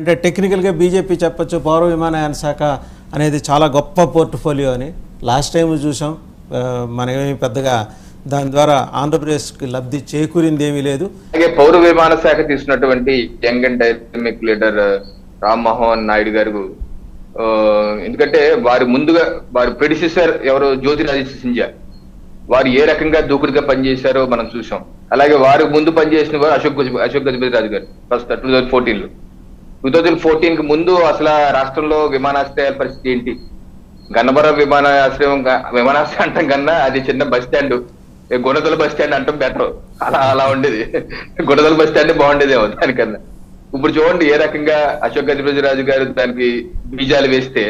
అంటే టెక్నికల్గా బీజేపీ చెప్పచ్చు పౌర విమానయాన శాఖ అనేది చాలా గొప్ప పోర్ట్ఫోలియో అని. లాస్ట్ టైం చూసాం మనమేమి పెద్దగా దాని ద్వారా ఆంధ్రప్రదేశ్కి లబ్ధి చేకూరింది ఏమీ లేదు. అలాగే పౌర విమాన శాఖ తీసుకున్నటువంటి young and dynamic leader Rammohan Naidu garu ఎందుకంటే వారు ముందుగా వారి ప్రెడిసిసర్ ఎవరు? జ్యోతిరాదిత్య సింధ్యా వారు ఏ రకంగా దూకుడుగా పనిచేశారో మనం చూసాం. అలాగే వారు ముందు పనిచేసిన వారు Ashok Ashok Gajapathi Raju garu first two thousand ఫోర్టీన్లో టూ థౌజండ్ ఫోర్టీన్కి ముందు అసలు రాష్ట్రంలో విమానాశ్రయాల పరిస్థితి ఏంటి? గన్నవరం విమానాశ్రయం విమానాశ్రయం అంటాం కన్నా అది చిన్న bus stand. Gunadala bus stand అంటాం బెటర్. అలా అలా ఉండేది. గుణదల బస్ స్టాండ్ బాగుండేదేమో దానికన్నా. ఇప్పుడు చూడండి ఏ రకంగా అశోక్ గజపతి రాజు గారు దానికి బీజాలు వేస్తే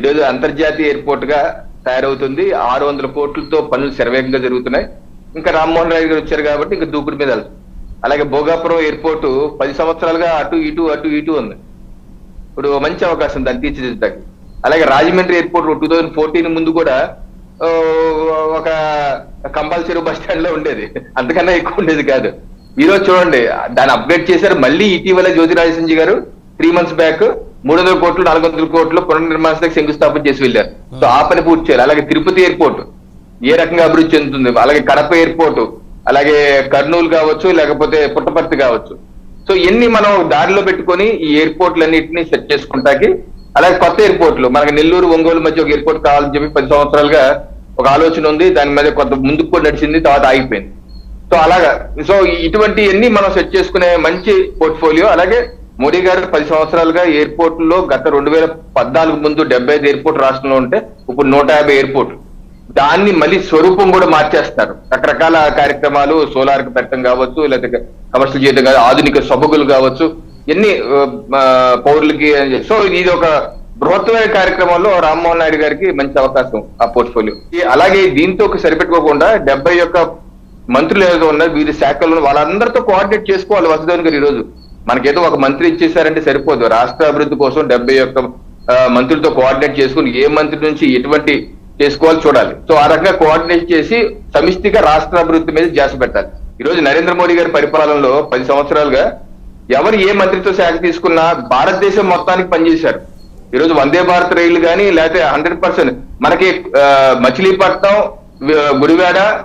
ఈరోజు అంతర్జాతీయ ఎయిర్పోర్ట్గా తయారవుతుంది. ఆరు వందల కోట్లతో పనులు శరవేగంగా జరుగుతున్నాయి. ఇంకా రామ్మోహన్ రాయ్ గారు వచ్చారు కాబట్టి ఇంకా దూకుడు మీద వెళ్తాం. అలాగే భోగాపురం ఎయిర్పోర్ట్ పది సంవత్సరాలుగా అటు ఇటు అటు ఇటు ఉంది. ఇప్పుడు మంచి అవకాశం దాన్ని తీర్చిదిద్దడానికి. అలాగే Rajahmundry airport two thousand fourteen ముందు కూడా ఒక కంపల్సరీ బస్ స్టాండ్లో ఉండేది. అంతకన్నా ఎక్కువ ఉండేది కాదు. ఈరోజు చూడండి దాన్ని అప్గ్రేడ్ చేశారు. మళ్ళీ ఇటీవల జ్యోతిరాజసింజి గారు త్రీ మంత్స్ బ్యాక్ మూడు వందల కోట్లు నాలుగు వందల కోట్లు పునర్నిర్మాణానికి శంకుస్థాపన చేసి వెళ్ళారు. సో ఆ పని పూర్తి చేయాలి. అలాగే తిరుపతి ఎయిర్పోర్ట్ ఏ రకంగా అభివృద్ధి చెందుతుంది? అలాగే కడప ఎయిర్పోర్ట్ అలాగే కర్నూలు కావచ్చు లేకపోతే పుట్టపర్తి కావచ్చు. సో ఎన్ని మనం దారిలో పెట్టుకొని ఈ ఎయిర్పోర్ట్లన్నింటినీ సెట్ చేసుకుంటాకి అలాగే కొత్త ఎయిర్పోర్ట్లు మనకి నెల్లూరు ఒంగోలు మధ్య ఒక ఎయిర్పోర్ట్ కావాలని చెప్పి పది సంవత్సరాలుగా ఒక ఆలోచన ఉంది దాని మీద కొంత ముందుకు కూడా నడిచింది తర్వాత ఆగిపోయింది. సో అలాగా. సో ఇటువంటి అన్ని మనం సెట్ చేసుకునే మంచి పోర్ట్ఫోలియో అలాగే మోడీ గారు పది సంవత్సరాలుగా ఎయిర్పోర్ట్లో గత రెండు వేల పద్నాలుగు ముందు డెబ్బై ఐదు ఎయిర్పోర్ట్ రాష్ట్రంలో ఉంటే ఇప్పుడు నూట యాభై ఎయిర్పోర్ట్ దాన్ని మళ్ళీ స్వరూపం కూడా మార్చేస్తారు. రకరకాల కార్యక్రమాలు సోలార్కి పెట్టడం కావచ్చు లేకపోతే కమర్షియల్ చేయడం కావచ్చు ఆధునిక సబగులు కావచ్చు ఎన్ని పౌరులకి సో ఇది ఒక బృహత్తమైన కార్యక్రమంలో రామ్మోహన్ నాయుడు గారికి మంచి అవకాశం ఆ పోర్ట్ఫోలియో. అలాగే దీంతో సరిపెట్టుకోకుండా డెబ్బై యొక్క మంత్రులు ఏదో ఉన్నారు వీరి శాఖలను వాళ్ళందరితో కోఆర్డినేట్ చేసుకోవాలి వసుదేవన్ గారు ఈ రోజు మనకేదో ఒక మంత్రి ఇచ్చేసారంటే సరిపోదు. రాష్ట్ర అభివృద్ధి కోసం డెబ్బై యొక్క మంత్రులతో కోఆర్డినేట్ చేసుకుని ఏ మంత్రి నుంచి ఎటువంటి చేసుకోవాలి చూడాలి. సో ఆ రకంగా కోఆర్డినేట్ చేసి సమిష్టిగా రాష్ట్ర అభివృద్ధి మీద ధ్యాస పెట్టాలి. ఈ రోజు నరేంద్ర మోడీ గారి పరిపాలనలో పది సంవత్సరాలుగా ఎవరు ఏ మంత్రిత్వ శాఖ తీసుకున్నా భారతదేశం మొత్తానికి పనిచేశారు. ఈ రోజు వందే భారత్ రైలు కానీ లేకపోతే హండ్రెడ్ పర్సెంట్ మనకి మచిలీపట్నం వి- గుడివాడ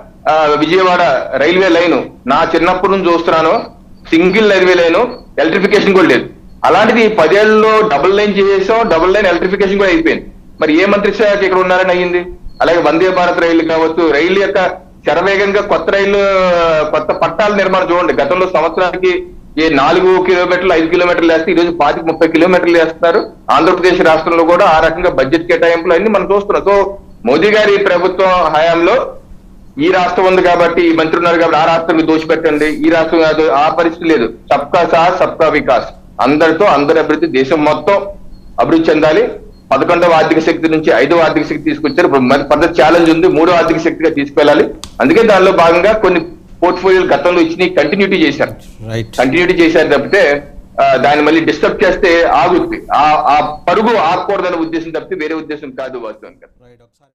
విజయవాడ రైల్వే లైన్ నా చిన్నప్పటి నుంచి చూస్తున్నాను. సింగిల్ రైల్వే లైన్ ఎలక్ట్రిఫికేషన్ కూడా లేదు. అలాంటిది పదేళ్ళలో డబుల్ లైన్ చేసాం డబుల్ లైన్ ఎలక్ట్రిఫికేషన్ కూడా అయిపోయింది. మరి ఏ మంత్రి శాఖ ఇక్కడ ఉన్నారని అయ్యింది? అలాగే వందే భారత్ రైలు కావచ్చు రైలు యొక్క శరవేగంగా కొత్త రైలు కొత్త పట్టాల నిర్మాణం చూడండి. గతంలో సంవత్సరానికి ఏ నాలుగు కిలోమీటర్లు ఐదు కిలోమీటర్లు వేస్తే ఈ రోజు పాతి ముప్పై కిలోమీటర్లు వేస్తున్నారు. ఆంధ్రప్రదేశ్ రాష్ట్రంలో కూడా ఆ రకంగా బడ్జెట్ కేటాయింపులు అన్ని మనం చూస్తున్నాం. సో మోదీ గారి ప్రభుత్వం హయాంలో ఈ రాష్ట్రం ఉంది కాబట్టి ఈ మంత్రి ఉన్నారు కాబట్టి ఆ రాష్ట్రం దోషిపెట్టండి. ఈ రాష్ట్రం కాదు ఆ పరిస్థితి లేదు. సబ్కా సహా సబ్కా వికాస్. అందరితో అందరి అభివృద్ధి దేశం మొత్తం అభివృద్ధి చెందాలి. పదకొండవ ఆర్థిక శక్తి నుంచి ఐదవ ఆర్థిక శక్తి తీసుకొచ్చారు. ఇప్పుడు మరి పెద్ద ఛాలెంజ్ ఉంది. మూడో ఆర్థిక శక్తిగా తీసుకెళ్ళాలి. అందుకే దానిలో భాగంగా కొన్ని పోర్ట్ఫోలియోలు గతంలో ఇచ్చి కంటిన్యూటీ చేశారు. కంటిన్యూటీ చేశారు తప్పితే దాన్ని మళ్ళీ డిస్టర్బ్ చేస్తే ఆగుద్ది ఆ ఆ పరుగు ఆగకూడదనే ఉద్దేశం తప్పితే వేరే ఉద్దేశం కాదు వాస్తవానికి. ఒకసారి